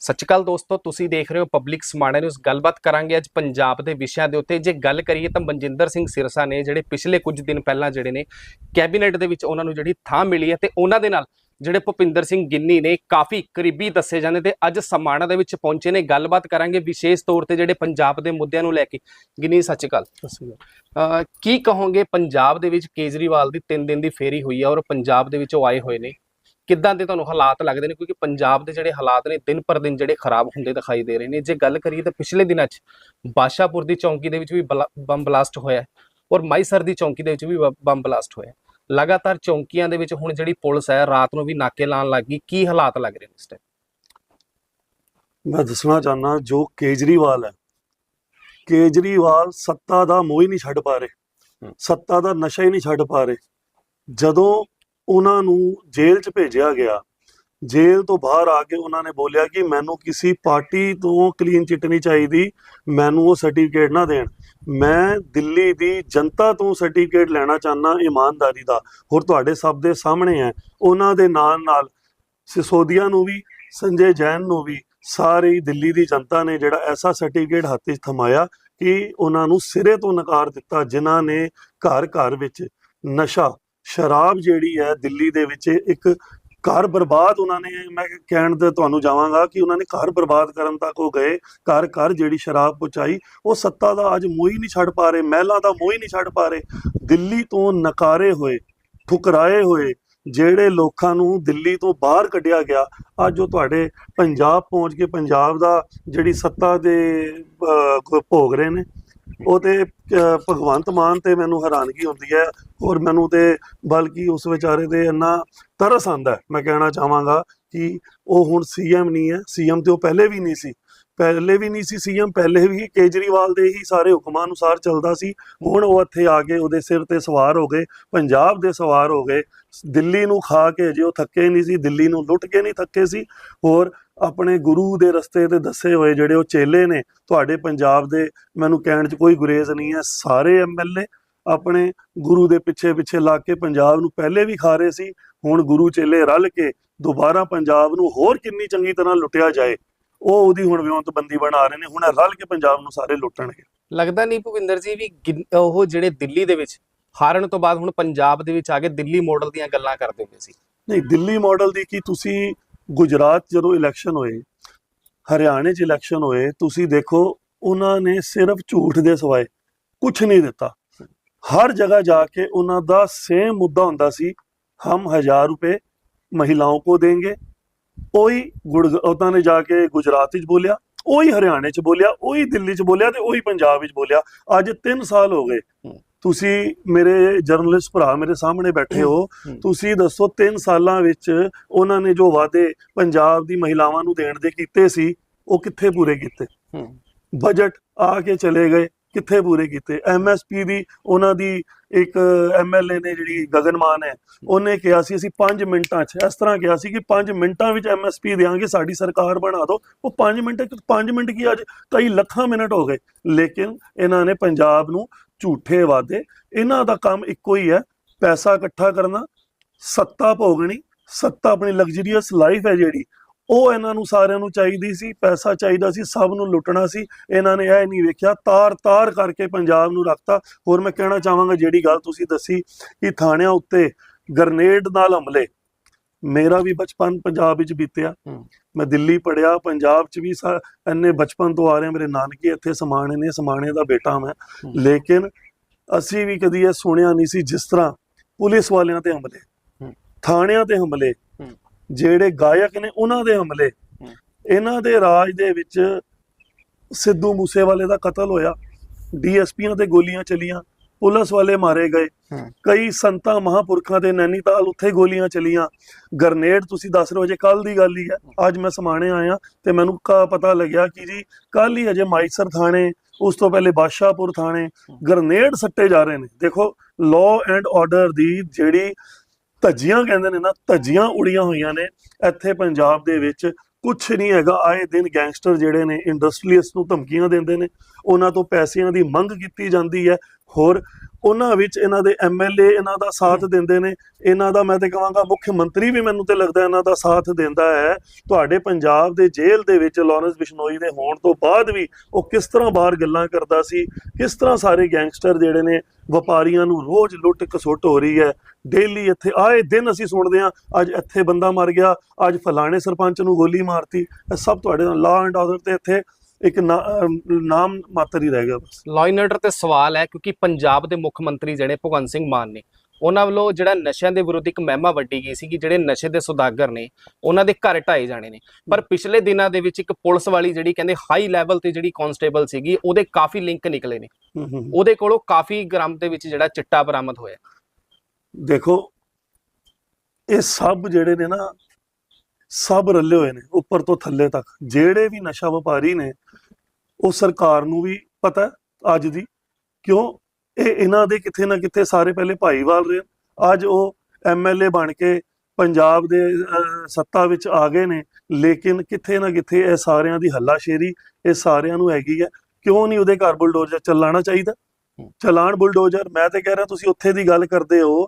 ਅਕਾਲ ਦੋਸਤੋ ਤੁਸੀਂ ਦੇਖ ਰਹੇ ਹੋ ਪਬਲਿਕ ਸਮਾਣਾ ਨਿਊਜ਼ ਗੱਲਬਾਤ ਕਰਾਂਗੇ ਅੱਜ ਪੰਜਾਬ ਦੇ ਵਿਸ਼ਿਆਂ ਦੇ ਉੱਤੇ। ਜੇ ਗੱਲ ਕਰੀਏ ਤਾਂ ਮਨਜਿੰਦਰ ਸਿੰਘ ਸਿਰਸਾ ਨੇ ਜਿਹੜੇ ਪਿਛਲੇ ਕੁਝ ਦਿਨ ਪਹਿਲਾਂ ਜਿਹੜੇ ਨੇ ਕੈਬਨਿਟ ਦੇ ਵਿੱਚ ਉਹਨਾਂ ਨੂੰ ਜਿਹੜੀ ਥਾਂ ਮਿਲੀ ਹੈ ਤੇ ਉਹਨਾਂ ਦੇ ਨਾਲ ਜਿਹੜੇ ਭੁਪਿੰਦਰ ਸਿੰਘ ਗਿੰਨੀ ਨੇ ਕਾਫੀ ਕਰੀਬੀ ਦੱਸੇ ਜਾਂਦੇ ਤੇ ਅੱਜ ਸਮਾਣਾ ਦੇ ਵਿੱਚ ਪਹੁੰਚੇ ਨੇ। ਗੱਲਬਾਤ ਕਰਾਂਗੇ ਵਿਸ਼ੇਸ਼ ਤੌਰ ਤੇ ਜਿਹੜੇ ਪੰਜਾਬ ਦੇ ਮੁੱਦਿਆਂ ਨੂੰ ਲੈ ਕੇ। ਗਿੰਨੀ ਅਹ ਕੀ ਕਹੋਗੇ ਪੰਜਾਬ ਦੇ ਵਿੱਚ ਕੇਜਰੀਵਾਲ ਦੀ 3 ਦਿਨ ਦੀ ਫੇਰੀ ਹੋਈ ਹੈ ਔਰ ਪੰਜਾਬ ਦੇ ਵਿੱਚ ਉਹ ਆਏ ਹੋਏ ਨੇ? ਕਿੱਦਾਂ ਦੇ ਤੁਹਾਨੂੰ ਹਾਲਾਤ ਲੱਗਦੇ ਨੇ? ਕਿਉਂਕਿ ਪੰਜਾਬ ਦੇ ਜਿਹੜੇ ਹਾਲਾਤ ਨੇ ਦਿਨ ਪਰ ਦਿਨ ਜਿਹੜੇ ਖਰਾਬ ਹੁੰਦੇ ਦਿਖਾਈ ਦੇ ਰਹੇ ਨੇ। ਜੇ ਗੱਲ ਕਰੀਏ ਤਾਂ ਪਿਛਲੇ ਦਿਨਾਂ 'ਚ ਬਾਸ਼ਾਪੁਰ ਦੀ ਚੌਂਕੀ ਦੇ ਵਿੱਚ ਵੀ ਬੰਬ ਬਲਾਸਟ ਹੋਇਆ ਔਰ ਮਾਈਸਰ ਦੀ ਚੌਂਕੀ ਦੇ ਵਿੱਚ ਵੀ ਬੰਬ ਬਲਾਸਟ ਹੋਇਆ। ਲਗਾਤਾਰ ਚੌਂਕੀਆਂ ਦੇ ਵਿੱਚ ਹੁਣ ਜਿਹੜੀ ਪੁਲਿਸ ਹੈ ਰਾਤ ਨੂੰ ਵੀ ਨਾਕੇ ਲਾਉਣ ਲੱਗ ਗਈ। ਕੀ ਹਾਲਾਤ ਲੱਗ ਰਹੇ ਨੇ ਇਸ ਟਾਈਮ ਮੈਂ ਦੱਸਣਾ ਚਾਹਨਾ ਜੋ ਕੇਜਰੀਵਾਲ ਹੈ ਕੇਜਰੀਵਾਲ ਸੱਤਾ ਦਾ ਮੋਹ ਹੀ ਨਹੀਂ ਛੱਡ ਪਾ ਰਹੇ। ਸੱਤਾ ਦਾ ਨਸ਼ਾ ਹੀ ਨਹੀਂ ਛੱਡ ਪਾ ਰਹੇ। ਜਦੋਂ ਉਹਨਾਂ ਨੂੰ ਜੇਲ੍ਹ 'ਚ ਭੇਜਿਆ ਗਿਆ। ਜੇਲ੍ਹ ਤੋਂ ਬਾਹਰ ਆ ਕੇ ਉਹਨਾਂ ਨੇ ਬੋਲਿਆ ਕਿ ਮੈਨੂੰ ਕਿਸੇ ਪਾਰਟੀ ਤੋਂ ਕਲੀਨ ਚਿੱਟ ਨਹੀਂ ਚਾਹੀਦੀ, ਮੈਨੂੰ ਉਹ ਸਰਟੀਫਿਕੇਟ ਨਾ ਦੇਣ। ਮੈਂ ਦਿੱਲੀ ਦੀ ਜਨਤਾ ਤੋਂ ਸਰਟੀਫਿਕੇਟ ਲੈਣਾ ਚਾਹਨਾ ਇਮਾਨਦਾਰੀ ਦਾ। ਹੋਰ ਤੁਹਾਡੇ ਸਭ ਦੇ ਸਾਹਮਣੇ ਹੈ। ਉਹਨਾਂ ਦੇ ਨਾਲ ਨਾਲ ਸਿਸੋਦੀਆ ਨੂੰ ਵੀ, ਸੰਜੇ ਜੈਨ ਨੂੰ ਵੀ, ਸਾਰੀ ਦਿੱਲੀ ਦੀ ਜਨਤਾ ਨੇ ਜਿਹੜਾ ਐਸਾ ਸਰਟੀਫਿਕੇਟ ਹੱਥ 'ਚ ਥਮਾਇਆ ਕਿ ਉਹਨਾਂ ਨੂੰ ਸਿਰੇ ਤੋਂ ਨਕਾਰ ਦਿੱਤਾ ਜਿਨ੍ਹਾਂ ਨੇ ਘਰ ਘਰ ਵਿੱਚ ਨਸ਼ਾ ਸ਼ਰਾਬ ਜਿਹੜੀ ਹੈ ਦਿੱਲੀ ਦੇ ਵਿੱਚ ਇੱਕ ਘਰ ਬਰਬਾਦ ਉਹਨਾਂ ਨੇ, ਮੈਂ ਕਹਿਣ ਦੇ ਤੁਹਾਨੂੰ ਜਾਵਾਂਗਾ ਕਿ ਉਹਨਾਂ ਨੇ ਘਰ ਬਰਬਾਦ ਕਰਨ ਤੱਕ ਉਹ ਗਏ, ਘਰ ਘਰ ਜਿਹੜੀ ਸ਼ਰਾਬ ਪਹੁੰਚਾਈ, ਉਹ ਸੱਤਾ ਦਾ ਅੱਜ ਮੋਹ ਹੀ ਨਹੀਂ ਛੱਡ ਪਾ ਰਹੇ, ਮਹਿਲਾਂ ਦਾ ਮੋਹ ਹੀ ਨਹੀਂ ਛੱਡ ਪਾ ਰਹੇ, ਦਿੱਲੀ ਤੋਂ ਨਕਾਰੇ ਹੋਏ, ਠੁਕਰਾਏ ਹੋਏ, ਜਿਹੜੇ ਲੋਕਾਂ ਨੂੰ ਦਿੱਲੀ ਤੋਂ ਬਾਹਰ ਕੱਢਿਆ ਗਿਆ, ਅੱਜ ਉਹ ਤੁਹਾਡੇ ਪੰਜਾਬ ਪਹੁੰਚ ਕੇ ਪੰਜਾਬ ਦਾ ਜਿਹੜੀ ਸੱਤਾ ਦੇ ਭੋਗ ਰਹੇ ਨੇ। ਉਹ ਤੇ ਭਗਵੰਤ ਮਾਨ ਤੇ ਮੈਨੂੰ ਹੈਰਾਨਗੀ ਹੁੰਦੀ ਹੈ ਔਰ ਮੈਨੂੰ ਤੇ ਬਲਕਿ ਉਸ ਵਿਚਾਰੇ ਦੇ ਇੰਨਾ ਤਰਸ ਆਂਦਾ ਮੈਂ ਕਹਿਣਾ ਚਾਹਾਂਗਾ ਕਿ ਉਹ ਹੁਣ ਸੀਐਮ ਨਹੀਂ ਹੈ। ਸੀਐਮ ਤੇ ਉਹ ਪਹਿਲੇ ਵੀ ਨਹੀਂ ਸੀ। ਪਹਿਲੇ ਵੀ ਨਹੀਂ ਸੀ ਸੀਐਮ ਪਹਿਲੇ ਵੀ ਕੇਜਰੀਵਾਲ ਦੇ ਹੀ ਸਾਰੇ ਹੁਕਮਾਂ ਅਨੁਸਾਰ ਚੱਲਦਾ ਸੀ। ਹੁਣ ਉਹ ਇੱਥੇ ਆ ਕੇ ਉਹਦੇ ਸਿਰ ਤੇ ਸਵਾਰ ਹੋ ਗਏ, ਪੰਜਾਬ ਦੇ ਸਵਾਰ ਹੋ ਗਏ। ਦਿੱਲੀ ਨੂੰ ਖਾ ਕੇ ਜੇ ਉਹ ਥੱਕੇ ਨਹੀਂ ਸੀ, ਦਿੱਲੀ ਨੂੰ ਲੁੱਟ ਕੇ ਨਹੀਂ ਥੱਕੇ ਸੀ। ਹੋਰ ਆਪਣੇ ਗੁਰੂ ਦੇ ਰਸਤੇ ਤੇ ਦੱਸੇ ਹੋਏ ਜਿਹੜੇ ਉਹ ਚੇਲੇ ਨੇ ਤੁਹਾਡੇ ਪੰਜਾਬ ਦੇ ਮੈਨੂੰ ਕਹਿਣ 'ਚ ਕੋਈ ਗੁਰੇਜ਼ ਨਹੀਂ ਹੈ। ਸਾਰੇ ਐਮਐਲਏ ਆਪਣੇ ਗੁਰੂ ਦੇ ਪਿੱਛੇ ਪਿੱਛੇ ਲੱਗ ਕੇ ਪੰਜਾਬ ਨੂੰ ਪਹਿਲੇ ਵੀ ਖਾ ਰਹੇ ਸੀ। ਹੁਣ ਗੁਰੂ ਚੇਲੇ ਰਲ ਕੇ ਦੁਬਾਰਾ ਪੰਜਾਬ ਨੂੰ ਹੋਰ ਕਿੰਨੀ ਚੰਗੀ ਤਰ੍ਹਾਂ ਲੁੱਟਿਆ ਜਾਏ ਉਹ ਉਹਦੀ ਹੁਣ ਵਿਉਂਤਬੰਦੀ ਬਣਾ ਰਹੇ ਨੇ। ਹੁਣ ਰਲ ਕੇ ਪੰਜਾਬ ਨੂੰ ਸਾਰੇ ਲੁੱਟਣਗੇ। ਲੱਗਦਾ ਨਹੀਂ ਭੁਪਿੰਦਰ ਜੀ ਵੀ ਉਹ ਜਿਹੜੇ ਦਿੱਲੀ ਦੇ ਵਿੱਚ ਹਾਰਨ ਤੋਂ ਬਾਅਦ ਹੁਣ ਪੰਜਾਬ ਦੇ ਵਿੱਚ ਆ ਕੇ ਦਿੱਲੀ ਮਾਡਲ ਦੀਆਂ ਗੱਲਾਂ ਕਰਦੇ ਹੁੰਦੇ ਸੀ। ਨਹੀਂ ਦਿੱਲੀ ਮਾਡਲ ਦੀ ਕੀ ਤੁਸੀਂ ਗੁਜਰਾਤ ਜਦੋਂ ਇਲੈਕਸ਼ਨ ਹੋਏ, ਹਰਿਆਣੇ 'ਚ ਇਲੈਕਸ਼ਨ ਹੋਏ, ਤੁਸੀਂ ਦੇਖੋ ਉਹਨਾਂ ਨੇ ਸਿਰਫ ਝੂਠ ਦੇ ਸਵਾਏ ਕੁਝ ਨਹੀਂ ਦਿੱਤਾ। ਹਰ ਜਗ੍ਹਾ ਜਾ ਕੇ ਉਹਨਾਂ ਦਾ ਸੇਮ ਮੁੱਦਾ ਹੁੰਦਾ ਸੀ, ਹਮ ਹਜ਼ਾਰ ਰੁਪਏ ਮਹਿਲਾਵਾਂ ਕੋ ਦੇਂਗੇ। ਉਹੀ ਉਹਨਾਂ ਨੇ ਜਾ ਕੇ ਗੁਜਰਾਤ ਚ ਬੋਲਿਆ, ਉਹੀ ਹਰਿਆਣੇ 'ਚ ਬੋਲਿਆ, ਉਹੀ ਦਿੱਲੀ 'ਚ ਬੋਲਿਆ ਤੇ ਉਹੀ ਪੰਜਾਬ ਵਿੱਚ ਬੋਲਿਆ। ਅੱਜ 3 ਸਾਲ ਹੋ ਗਏ। ਤੁਸੀਂ ਮੇਰੇ ਜਰਨਲਿਸਟ ਭਰਾ ਮੇਰੇ ਸਾਹਮਣੇ ਬੈਠੇ ਹੋ। ਤੁਸੀਂ ਦੱਸੋ 3 ਸਾਲਾਂ ਵਿੱਚ ਉਹਨਾਂ ਨੇ ਜੋ ਵਾਅਦੇ ਪੰਜਾਬ ਦੀ ਮਹਿਲਾਵਾਂ ਨੂੰ ਦੇਣ ਦੇ ਕੀਤੇ ਸੀ ਉਹ ਕਿੱਥੇ ਪੂਰੇ ਕੀਤੇ? ਬਜਟ ਆ ਕੇ ਚਲੇ ਗਏ ਕਿੱਥੇ ਪੂਰੇ ਕੀਤੇ? ਐਮਐਸਪੀ ਦੀ ਉਹਨਾਂ ਦੀ ਇੱਕ ਐਮਐਲਏ ਨੇ ਜਿਹੜੀ ਗਗਨ ਮਾਨ ਹੈ ਉਹਨੇ ਕਿਹਾ ਸੀ ਅਸੀਂ 5 ਮਿੰਟਾਂ 'ਚ ਇਸ ਤਰ੍ਹਾਂ ਕਿਹਾ ਸੀ ਕਿ 5 ਮਿੰਟਾਂ ਵਿੱਚ ਐਮਐਸਪੀ ਦੇਾਂਗੇ ਸਾਡੀ ਸਰਕਾਰ ਬਣਾ ਦਿਓ। ਉਹ 5 ਮਿੰਟ 5 ਮਿੰਟ ਕੀ ਅੱਜ? ਕਈ ਲੱਖਾਂ ਮਿੰਟ ਹੋ ਗਏ। ਲੇਕਿਨ ਇਹਨਾਂ ਨੇ ਪੰਜਾਬ ਨੂੰ ਝੂਠੇ ਵਾਅਦੇ। ਇਹਨਾਂ ਦਾ ਕੰਮ ਇੱਕੋ ਹੀ ਹੈ, ਪੈਸਾ ਇਕੱਠਾ ਕਰਨਾ। ਸੱਤਾ ਭੋਗਣੀ, ਸੱਤਾ ਆਪਣੀ ਲਗਜ਼ਰੀਅਸ ਲਾਈਫ ਹੈ ਜਿਹੜੀ। ਉਹ ਇਹਨਾਂ ਨੂੰ ਸਾਰਿਆਂ ਨੂੰ ਚਾਹੀਦੀ ਸੀ, ਪੈਸਾ ਚਾਹੀਦਾ ਸੀ, ਸਭ ਨੂੰ ਲੁੱਟਣਾ ਸੀ। ਇਹਨਾਂ ਨੇ ਇਹ ਨਹੀਂ ਵੇਖਿਆ ਤਾਰ ਤਾਰ ਕਰਕੇ ਪੰਜਾਬ ਨੂੰ ਰੱਖਤਾ। ਹੋਰ ਮੈਂ ਕਹਿਣਾ ਚਾਹਾਂਗਾ ਜਿਹੜੀ ਗੱਲ ਤੁਸੀਂ ਦੱਸੀ ਕਿ ਥਾਣਿਆਂ ਉੱਤੇ ਗਰਨੇਡ ਨਾਲ ਹਮਲੇ। ਮੇਰਾ ਵੀ ਬਚਪਨ ਪੰਜਾਬ ਵਿੱਚ ਬੀਤਿਆ। ਮੈਂ ਦਿੱਲੀ ਪੜਿਆ ਪੰਜਾਬ 'ਚ ਵੀ ਇੰਨੇ ਬਚਪਨ ਤੋਂ ਆ ਰਹੇ ਮੇਰੇ ਨਾਨਕੇ ਇੱਥੇ ਸਮਾਣੇ ਨੇ ਸਮਾਣੇ ਦਾ ਬੇਟਾ ਮੈਂ। ਲੇਕਿਨ ਅਸੀਂ ਵੀ ਕਦੀ ਇਹ ਸੁਣਿਆ ਨਹੀਂ ਸੀ ਜਿਸ ਤਰ੍ਹਾਂ ਪੁਲਿਸ ਵਾਲਿਆਂ ਤੇ ਹਮਲੇ। ਥਾਣਿਆਂ ਤੇ ਹਮਲੇ। ਜਿਹੜੇ ਗਾਇਕ ਨੇ ਉਹਨਾਂ ਦੇ ਹਮਲੇ। ਇਹਨਾਂ ਦੇ ਰਾਜ ਦੇ ਵਿੱਚ ਸਿੱਧੂ ਮੂਸੇਵਾਲੇ ਦਾ ਕਤਲ ਹੋਇਆ ਡੀਐਸਪੀਆਂ ਤੇ ਗੋਲੀਆਂ ਚਲੀਆਂ ਪੁਲਿਸ ਵਾਲੇ ਮਾਰੇ ਗਏ। ਕਈ ਸੰਤਾਂ ਮਹਾਪੁਰਖਾਂ ਦੇ ਨੈਨੀਤਾਲ ਉੱਥੇ ਗੋਲੀਆਂ ਚਲੀਆਂ। ਗਰਨੇਡ ਤੁਸੀਂ ਦੱਸ ਰਹੇ ਹੋ ਜੇ ਕੱਲ ਦੀ ਗੱਲ ਹੀ ਹੈ। ਅੱਜ ਮੈਂ ਸਮਾਣੇ ਆਇਆ ਤੇ ਮੈਨੂੰ ਕਾ ਪਤਾ ਲੱਗਿਆ ਕਿ ਜੀ ਕੱਲ ਹੀ ਅਜੇ ਮਾਈਸਰ ਥਾਣੇ ਉਸ ਤੋਂ ਪਹਿਲੇ ਬਾਦਸ਼ਾਹਪੁਰ ਥਾਣੇ ਗਰਨੇਡ ਸੱਟੇ ਜਾ ਰਹੇ ਨੇ। ਦੇਖੋ ਲਾਅ ਐਂਡ ਆਰਡਰ ਦੀ ਜਿਹੜੀ ਧੱਜੀਆਂ ਕਹਿੰਦੇ ਨੇ ਨਾ ਧੱਜੀਆਂ ਉੜੀਆਂ ਹੋਈਆਂ ਨੇ। ਇੱਥੇ ਪੰਜਾਬ ਦੇ ਵਿੱਚ ਕੁਝ ਨਹੀਂ ਹੈਗਾ। ਆਏ ਦਿਨ ਗੈਂਗਸਟਰ ਜਿਹੜੇ ਨੇ ਇੰਡਸਟਰੀਅਲਿਸਟ ਨੂੰ ਧਮਕੀਆਂ ਦਿੰਦੇ ਨੇ। ਉਹਨਾਂ ਤੋਂ ਪੈਸਿਆਂ ਦੀ ਮੰਗ ਕੀਤੀ ਜਾਂਦੀ ਹੈ। ਹੋਰ ਉਹਨਾਂ ਵਿੱਚ ਇਹਨਾਂ ਦੇ ਐਮਐਲਏ ਇਹਨਾਂ ਦਾ ਸਾਥ ਦਿੰਦੇ ਨੇ ਇਹਨਾਂ ਦਾ ਮੈਂ ਤੇ ਕਹਾਂਗਾ ਮੁੱਖ ਮੰਤਰੀ ਵੀ ਮੈਨੂੰ ਤੇ ਲੱਗਦਾ ਇਹਨਾਂ ਦਾ ਸਾਥ ਦਿੰਦਾ ਹੈ। ਤੁਹਾਡੇ ਪੰਜਾਬ ਦੇ ਜੇਲ੍ਹ ਦੇ ਵਿੱਚ ਲਾਰੈਂਸ ਬਿਸ਼ਨੋਈ ਦੇ ਹੋਣ ਤੋਂ ਬਾਅਦ ਵੀ ਉਹ ਕਿਸ ਤਰ੍ਹਾਂ ਬਾਹਰ ਗੱਲਾਂ ਕਰਦਾ ਸੀ ਕਿਸ ਤਰ੍ਹਾਂ ਸਾਰੇ ਗੈਂਗਸਟਰ ਜਿਹੜੇ ਨੇ ਵਪਾਰੀਆਂ ਨੂੰ ਰੋਜ਼ ਲੁੱਟ ਖਸੁੱਟ ਹੋ ਰਹੀ ਹੈ। ਡੇਲੀ ਇੱਥੇ ਆਏ ਦਿਨ ਅਸੀਂ ਸੁਣਦੇ ਹਾਂ ਅੱਜ ਇੱਥੇ ਬੰਦਾ ਮਰ ਗਿਆ ਅੱਜ ਫਲਾਣੇ ਸਰਪੰਚ ਨੂੰ ਗੋਲੀ ਮਾਰਤੀ ਇਹ ਸਭ ਤੁਹਾਡੇ ਨਾਲ ਲਾ ਐਂਡ ਆਰਡਰ ਤੇ ਇੱਥੇ ਇੱਕ ਨਾਮ ਮਾਤਰ ਹੀ ਰਹਿ ਗਿਆ ਬਸ। ਲਾਅ ਐਂਡ ਆਰਡਰ ਤੇ ਸਵਾਲ ਹੈ ਕਿਉਂਕਿ ਪੰਜਾਬ ਦੇ ਮੁੱਖ ਮੰਤਰੀ ਜਿਹੜੇ ਭਗਵੰਤ ਸਿੰਘ ਮਾਨ ਨੇ ਉਹਨਾਂ ਵੱਲੋਂ ਜਿਹੜਾ ਨਸ਼ਿਆਂ ਦੇ ਵਿਰੁੱਧ ਇੱਕ ਮਹਿਮਾ ਵੱਡੀ ਗਈ ਸੀ ਕਿ ਜਿਹੜੇ ਨਸ਼ੇ ਦੇ ਸੁਦਾਗਰ ਨੇ ਉਹਨਾਂ ਦੇ ਘਰ ਢਾਏ ਜਾਣੇ ਨੇ। ਪਰ ਪਿਛਲੇ ਦਿਨਾਂ ਦੇ ਵਿੱਚ ਇੱਕ ਪੁਲਿਸ ਵਾਲੀ ਜਿਹੜੀ ਕਹਿੰਦੇ ਹਾਈ ਲੈਵਲ ਤੇ ਜਿਹੜੀ ਕਾਂਸਟੇਬਲ ਸੀਗੀ ਉਹਦੇ ਕਾਫੀ ਲਿੰਕ ਨਿਕਲੇ ਨੇ। ਉਹਦੇ ਕੋਲੋਂ ਕਾਫੀ ਗ੍ਰਾਮ ਦੇ ਵਿੱਚ ਜਿਹੜਾ ਚਿੱਟਾ ਬਰਾਮਦ ਹੋਇਆ। ਦੇਖੋ ਇਹ ਸਭ ਜਿਹੜੇ ਨੇ ਨਾ ਸਭ ਰੱਲੇ ਹੋਏ ਨੇ ਉੱਪਰ ਤੋਂ ਥੱਲੇ ਤੱਕ। ਜਿਹੜੇ ਵੀ ਨਸ਼ਾ ਵਪਾਰੀ ਨੇ ਉਹ ਸਰਕਾਰ ਨੂੰ ਵੀ ਪਤਾ ਅੱਜ ਦੀ। ਕਿਉਂ? ਇਹ ਇਹਨਾਂ ਦੇ ਕਿਥੇ ਨਾ ਕਿਥੇ ਸਾਰੇ ਪਹਿਲੇ ਭਾਈਵਾਲ ਰਹੇ। ਅੱਜ ਉਹ ਐਮਐਲਏ ਬਣ ਕੇ ਪੰਜਾਬ ਦੇ ਸੱਤਾ ਵਿੱਚ ਆ ਗਏ ਨੇ। ਲੇਕਿਨ ਕਿਥੇ ਨਾ ਕਿਥੇ ਇਹ ਸਾਰਿਆਂ ਦੀ ਹੱਲਾਸ਼ੇਰੀ ਇਹ ਸਾਰਿਆਂ ਨੂੰ ਹੈਗੀ ਹੈ। ਕਿਉਂ ਨਹੀਂ ਉਹਦੇ ਘਰ ਬੁਲਡੋਜ਼ਰ ਚੱਲਾਣਾ ਚਾਹੀਦਾ? ਚਲਾਣ ਬੁਲਡੋਜ਼ਰ ਮੈਂ ਤੇ ਕਹਿ ਰਿਹਾ ਤੁਸੀਂ ਉੱਥੇ ਦੀ ਗੱਲ ਕਰਦੇ ਹੋ।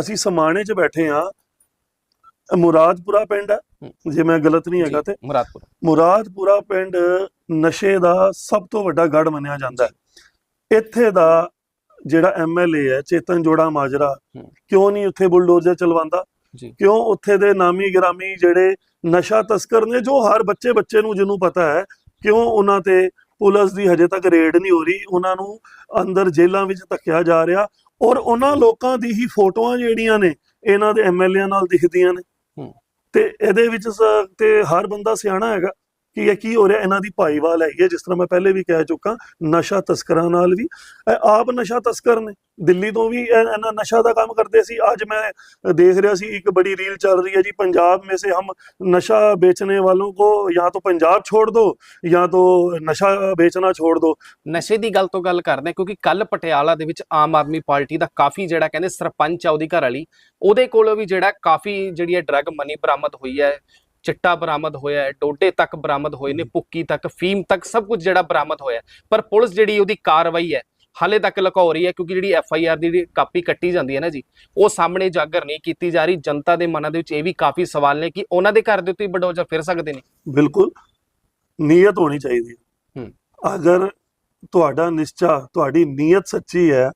ਅਸੀਂ ਸਮਾਣੇ 'ਚ ਬੈਠੇ ਆ ਮੁਰਾਦਪੁਰਾ ਪਿੰਡ ਹੈ। ਜੇ ਮੈਂ ਗਲਤ ਨਹੀਂ ਹੈਗਾ ਤੇ। ਮੁਰਾਦਪੁਰ। ਮੁਰਾਦਪੁਰਾ ਪਿੰਡ ਨਸ਼ੇ ਦਾ ਸਭ ਤੋਂ ਵੱਡਾ ਗੜ ਮੰਨਿਆ ਜਾਂਦਾ ਹੈ। ਇੱਥੇ ਦਾ ਜਿਹੜਾ ਐਮਐਲਏ ਹੈ ਚੇਤਨ ਜੋੜਾ ਮਾਜਰਾ। ਕਿਉਂ ਨਹੀਂ ਉੱਥੇ ਬੁਲਡੋਜ਼ਰ ਚਲਵਾਉਂਦਾ? ਕਿਉਂ ਉੱਥੇ ਦੇ ਨਾਮੀ ਗ੍ਰਾਮੀ ਜਿਹੜੇ ਨਸ਼ਾ ਤਸਕਰ ਨੇ ਜੋ ਹਰ ਬੱਚੇ ਬੱਚੇ ਨੂੰ ਜਿਹਨੂੰ ਪਤਾ ਹੈ ਕਿਉਂ ਉਹਨਾਂ ਤੇ ਪੁਲਿਸ ਦੀ ਹਜੇ ਤੱਕ ਰੇਡ ਨਹੀਂ ਹੋ ਰਹੀ ਉਹਨਾਂ ਨੂੰ ਅੰਦਰ ਜੇਲ੍ਹਾਂ ਵਿੱਚ ਧੱਕਿਆ ਜਾ ਰਿਹਾ ਔਰ ਉਹਨਾਂ ਲੋਕਾਂ ਦੀ ਹੀ ਫੋਟੋਆਂ ਜਿਹੜੀਆਂ ਨੇ ਇਹਨਾਂ ਦੇ ਐਮਐਲਏ ਨਾਲ ਦਿਖਦੀਆਂ ਨੇ। ਤੇ ਇਹਦੇ ਵਿੱਚ ਤੇ ਹਰ ਬੰਦਾ ਸਿਆਣਾ ਹੈਗਾ। ਕਿ ਇਹ ਕੀ ਹੋ ਰਿਹਾ ਇਹਨਾਂ ਦੀ ਭਾਈਵਾਲ ਹੈਗੀ ਹੈ, ਜਿਸ ਤਰ੍ਹਾਂ ਮੈਂ ਪਹਿਲੇ ਵੀ ਕਹਿ ਚੁੱਕਾ, ਨਸ਼ਾ ਤਸਕਰਾਂ ਨਾਲ ਵੀ। ਆਪ ਨਸ਼ਾ ਤਸਕਰ ਨੇ। ਦਿੱਲੀ ਤੋਂ ਵੀ ਇਹਨਾਂ ਨਸ਼ਾ ਦਾ ਕੰਮ ਕਰਦੇ ਸੀ। ਅੱਜ ਮੈਂ ਦੇਖ ਰਿਹਾ ਸੀ, ਇੱਕ ਬੜੀ ਰੀਲ ਚੱਲ ਰਹੀ ਹੈ ਜੀ, ਪੰਜਾਬ ਮੇ ਸੇ ਹਮ ਨਸ਼ਾ ਵੇਚਣੇ ਵਾਲੋਂ ਕੋ ਜਾਂ ਤਾਂ ਪੰਜਾਬ ਛੋੜ ਦੋ, ਜਾਂ ਤਾਂ ਨਸ਼ਾ ਵੇਚਣਾ ਛੋੜ ਦੋ। ਨਸ਼ੇ ਦੀ ਗੱਲ ਤੋਂ ਗੱਲ ਕਰਦੇ ਕਿਉਂਕਿ ਕੱਲ ਪਟਿਆਲਾ ਦੇ ਵਿੱਚ ਆਮ ਆਦਮੀ ਪਾਰਟੀ ਦਾ ਕਾਫੀ ਜਿਹੜਾ ਕਹਿੰਦੇ ਸਰਪੰਚ ਆ ਉਹਦੀ ਘਰ ਵਾਲੀ, ਉਹਦੇ ਕੋਲੋਂ ਵੀ ਜਿਹੜਾ ਕਾਫੀ ਜਿਹੜੀ ਹੈ ਡਰੱਗ ਮਨੀ ਬਰਾਮਦ ਹੋਈ ਹੈ ਚਿੱਟਾ ਬਰਾਮਦ ਹੋਇਆ ਹੈ ਡੋਡੇ ਤੱਕ ਬਰਾਮਦ ਹੋਏ ਨੇ ਪੁੱਕੀ ਤੱਕ ਫੀਮ ਤੱਕ ਸਭ ਕੁਝ ਜਿਹੜਾ ਬਰਾਮਦ ਹੋਇਆ। ਪਰ ਪੁਲਿਸ ਜਿਹੜੀ ਉਹਦੀ ਕਾਰਵਾਈ ਹੈ ਹਾਲੇ ਤੱਕ ਲੁਕੋ ਰਹੀ ਹੈ ਕਿਉਂਕਿ ਜਿਹੜੀ ਐਫ ਆਈ ਆਰ ਦੀ ਕਾਪੀ ਕੱਟੀ ਜਾਂਦੀ ਹੈ ਨਾ ਜੀ ਉਹ ਸਾਹਮਣੇ ਜਾਗਰ ਨਹੀਂ ਕੀਤੀ ਜਾ ਰਹੀ ਜਨਤਾ ਦੇ ਮਨਾਂ ਦੇ ਵਿੱਚ ਇਹ ਵੀ ਕਾਫੀ ਸਵਾਲ ਨੇ ਕਿ ਉਹਨਾਂ ਦੇ ਘਰ ਦੇ ਉੱਤੇ ਬਡੋਜਾ ਫਿਰ ਸਕਦੇ ਨੇ ਬਿਲਕੁਲ ਨੀਅਤ ਹੋਣੀ ਚਾਹੀਦੀ ਹੈ। ਅਗਰ ਤੁਹਾਡਾ ਨਿਸ਼ਚਾ ਤੁਹਾਡੀ ਨੀਅਤ ਸੱਚੀ ਹੈ।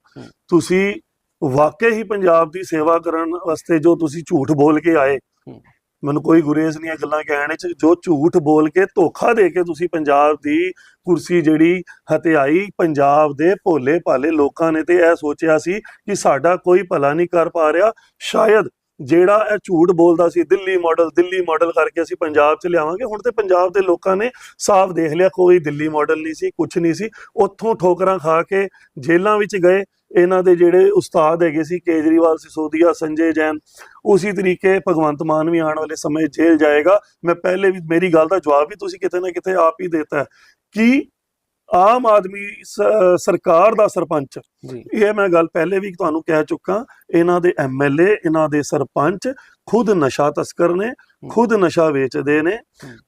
ਤੁਸੀਂ ਵਾਕਈ ਹੀ ਪੰਜਾਬ ਦੀ ਸੇਵਾ ਕਰਨ ਵਾਸਤੇ ਜੋ ਤੁਸੀਂ ਝੂਠ ਬੋਲ ਕੇ ਆਏ। ਮੈਨੂੰ ਕੋਈ ਗੁਰੇਜ਼ ਨਹੀਂ ਹੈ ਗੱਲਾਂ ਕਹਿਣ ਵਿੱਚ, ਜੋ ਝੂਠ ਬੋਲ ਕੇ ਧੋਖਾ ਦੇ ਕੇ ਤੁਸੀਂ ਪੰਜਾਬ ਦੀ ਕੁਰਸੀ ਜਿਹੜੀ ਹਤਿਆਈ ਪੰਜਾਬ ਦੇ ਭੋਲੇ ਭਾਲੇ ਲੋਕਾਂ ਨੇ ਤੇ ਇਹ ਸੋਚਿਆ ਸੀ ਕਿ ਸਾਡਾ ਕੋਈ ਭਲਾ ਨਹੀਂ ਕਰ ਪਾ ਰਿਹਾ। ਸ਼ਾਇਦ ਜਿਹੜਾ ਇਹ ਝੂਠ ਬੋਲਦਾ ਸੀ, ਦਿੱਲੀ ਮਾਡਲ ਦਿੱਲੀ ਮਾਡਲ ਕਰਕੇ ਅਸੀਂ ਪੰਜਾਬ 'ਚ ਲਿਆਵਾਂਗੇ। ਹੁਣ ਤੇ ਪੰਜਾਬ ਦੇ ਲੋਕਾਂ ਨੇ ਸਾਫ਼ ਦੇਖ ਲਿਆ, ਕੋਈ ਦਿੱਲੀ ਮਾਡਲ ਨਹੀਂ ਸੀ ਕੁਝ ਨਹੀਂ ਸੀ। ਉੱਥੋਂ ਠੋਕਰਾਂ ਖਾ ਕੇ ਜੇਲ੍ਹਾਂ ਵਿੱਚ ਗਏ। ਇਹਨਾਂ ਦੇ ਜਿਹੜੇ ਉਸਤਾਦ ਹੈਗੇ ਸੀ ਕੇਜਰੀਵਾਲ ਸਿਸੋਦੀਆ ਸੰਜੇ ਜੈਨ ਉਸੇ ਤਰੀਕੇ ਭਗਵੰਤ ਮਾਨ ਵੀ ਆਉਣ ਵਾਲੇ ਸਮੇਂ ਜੇਲ੍ਹ ਜਾਏਗਾ। ਮੈਂ ਪਹਿਲੇ ਵੀ ਮੇਰੀ ਗੱਲ ਦਾ ਜਵਾਬ ਵੀ ਤੁਸੀਂ ਕਿਤੇ ਨਾ ਕਿਤੇ ਆਪ ਹੀ ਦਿੱਤਾ ਹੈ ਕਿ ਆਮ ਆਦਮੀ ਸਰਕਾਰ ਦਾ ਸਰਪੰਚ ਇਹ ਮੈਂ ਗੱਲ ਪਹਿਲੇ ਵੀ ਤੁਹਾਨੂੰ ਕਹਿ ਚੁੱਕਾ ਇਹਨਾਂ ਦੇ ਐਮਐਲਏ ਇਹਨਾਂ ਦੇ ਸਰਪੰਚ ਖੁਦ ਨਸ਼ਾ ਤਸਕਰ ਨੇ ਖੁਦ ਨਸ਼ਾ ਵੇਚਦੇ ਨੇ।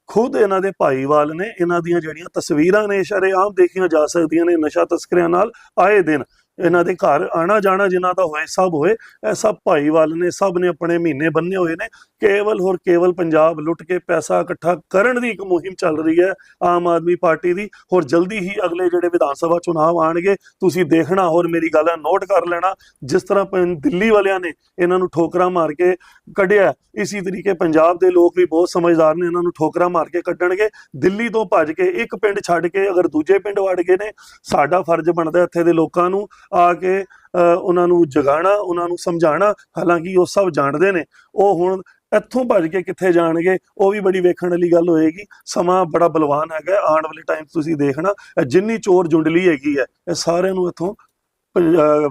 ਖੁਦ ਇਹਨਾਂ ਦੇ ਭਾਈਵਾਲ ਨੇ ਇਹਨਾਂ ਦੀਆਂ ਜਿਹੜੀਆਂ ਤਸਵੀਰਾਂ ਨੇ ਸ਼ਰੇਆਮ ਦੇਖੀਆਂ ਜਾ ਸਕਦੀਆਂ ਨੇ ਨਸ਼ਾ ਤਸਕਰਿਆਂ ਨਾਲ ਆਏ ਦਿਨ। ਇਹਨਾਂ ਦੇ ਘਰ ਆਣਾ ਜਾਣਾ ਜਿਨ੍ਹਾਂ ਦਾ ਹੋਏ, ਸਭ ਹੋਏ, ਇਹ ਸਭ ਭਾਈਵਾਲ ਨੇ, ਸਭ ਨੇ ਆਪਣੇ ਮਹੀਨੇ ਬੰਨੇ ਹੋਏ ਨੇ। ਕੇਵਲ ਹੋਰ ਕੇਵਲ ਪੰਜਾਬ ਲੁੱਟ ਕੇ ਪੈਸਾ ਇਕੱਠਾ ਕਰਨ ਦੀ ਇੱਕ ਮੁਹਿੰਮ ਚੱਲ ਰਹੀ ਹੈ ਆਮ ਆਦਮੀ ਪਾਰਟੀ ਦੀ। ਹੋਰ ਜਲਦੀ ਹੀ ਅਗਲੇ ਜਿਹੜੇ ਵਿਧਾਨ ਸਭਾ ਚੁਣਾਵ ਆਣਗੇ ਤੁਸੀਂ ਦੇਖਣਾ, ਹੋਰ ਮੇਰੀ ਗੱਲ ਨੋਟ ਕਰ ਲੈਣਾ। ਜਿਸ ਤਰ੍ਹਾਂ ਪੰ- ਦਿੱਲੀ ਵਾਲਿਆਂ ਨੇ ਇਹਨਾਂ ਨੂੰ ਠੋਕਰਾਂ ਮਾਰ ਕੇ ਕੱਢਿਆ, ਇਸੇ ਤਰੀਕੇ ਪੰਜਾਬ ਦੇ ਲੋਕ ਵੀ ਬਹੁਤ ਸਮਝਦਾਰ ਨੇ, ਇਹਨਾਂ ਨੂੰ ਠੋਕਰਾਂ ਮਾਰ ਕੇ ਕੱਢਣਗੇ। ਦਿੱਲੀ ਤੋਂ ਭੱਜ ਕੇ ਇੱਕ ਪਿੰਡ ਛੱਡ ਕੇ ਅਗਰ ਦੂਜੇ ਪਿੰਡ ਵੜ ਗਏ ਨੇ, ਸਾਡਾ ਫਰਜ਼ ਬਣਦਾ ਇੱਥੇ ਦੇ ਲੋਕਾਂ ਨੂੰ ਆ ਕੇ ਉਹਨਾਂ ਨੂੰ ਜਗਾਉਣਾ, ਉਹਨਾਂ ਨੂੰ ਸਮਝਾਉਣਾ, ਹਾਲਾਂਕਿ ਉਹ ਸਭ ਜਾਣਦੇ ਨੇ। ਉਹ ਹੁਣ ਇੱਥੋਂ ਭੱਜ ਕੇ ਕਿੱਥੇ ਜਾਣਗੇ, ਉਹ ਵੀ ਬੜੀ ਵੇਖਣ ਵਾਲੀ ਗੱਲ ਹੋਏਗੀ। ਸਮਾਂ ਬੜਾ ਬਲਵਾਨ ਹੈਗਾ, ਆਉਣ ਵਾਲੇ ਟਾਈਮ ਤੁਸੀਂ ਦੇਖਣਾ ਜਿੰਨੀ ਚੋਰ ਜੁੰਡਲੀ ਹੈਗੀ ਹੈ, ਇਹ ਸਾਰਿਆਂ ਨੂੰ ਇੱਥੋਂ